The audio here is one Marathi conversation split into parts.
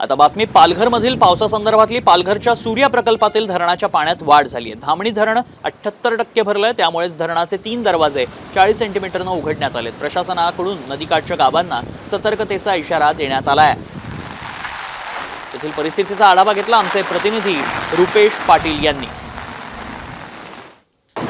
आता बातमी पालघरमधील पावसासंदर्भातली पालघरच्या सूर्या प्रकल्पातील धरणाच्या पाण्यात वाढ झाली आहे धामणी धरण अठ्ठ्याहत्तर टक्के भरलंय त्यामुळेच धरणाचे तीन दरवाजे चाळीस सेंटीमीटरनं उघडण्यात आलेत. प्रशासनाकडून नदीकाठच्या गावांना सतर्कतेचा इशारा देण्यात आला आहे तेथील परिस्थितीचा आढावा घेतला आमचे प्रतिनिधी रुपेश पाटील यांनी.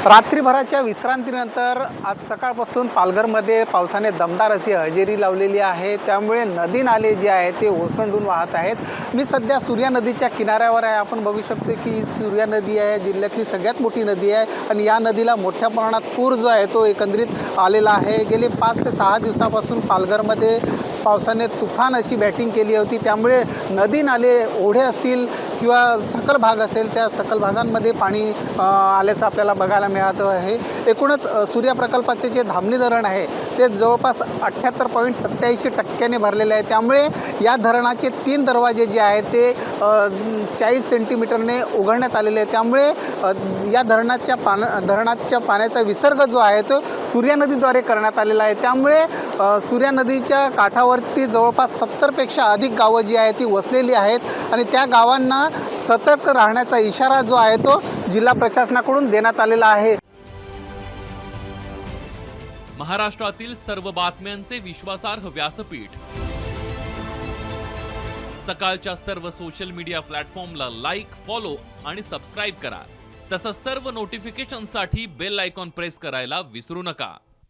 रात्रीभराच्या विश्रांतीनंतर आज सकाळपासून पालघरमध्ये पावसाने दमदार अशी हजेरी लावलेली आहे. त्यामुळे नदी नाले जे आहे ते ओसंडून वाहत आहेत. मी सध्या सूर्या नदीच्या किनाऱ्यावर आहे. आपण बघू शकतो की सूर्या नदी आहे जिल्ह्यातली सगळ्यात मोठी नदी आहे आणि या नदीला मोठ्या प्रमाणात पूर जो आहे तो एकंदरीत आलेला आहे. गेले पाच ते सहा दिवसापासून पालघरमध्ये पावसाने तुफान अशी बॅटिंग केली होती. त्यामुळे नदी नाले ओढे असतील किंवा सकल भाग असेल त्या सकल भागांमध्ये पाणी आल्याचं आपल्याला बघायला मिळत आहे. एकूणच सूर्यप्रकल्पाचे प्रकल्पाचे जे धामणी धरण आहे ते जवळपास अठ्ठ्याहत्तर पॉईंट सत्याऐंशी टक्क्याने भरलेले आहे. त्यामुळे या धरणाचे तीन दरवाजे जे आहेत ते चाळीस सेंटीमीटरने उघडण्यात आलेले आहे त्यामुळे या धरणाच्या पान धरणाच्या पाण्याचा विसर्ग जो आहे तो सूर्या नदीद्वारे करण्यात आलेला आहे. त्यामुळे सूर्या नदीच्या काठावरती जवळपास सत्तरपेक्षा अधिक गावं जी आहेत ती वसलेली आहेत. आणि त्या गावांना सतर्क राहण्याचा इशारा जो आहे तो जिल्हा प्रशासनाकडून देण्यात आलेला आहे. महाराष्ट्रातील सर्व बातम्यांचे विश्वासार्ह व्यासपीठ. सकाळच्या सर्व सोशल मीडिया प्लॅटफॉर्मला लाईक फॉलो आणि सबस्क्राईब करा. तसंच सर्व नोटिफिकेशनसाठी बेल आयकॉन प्रेस करायला विसरू नका.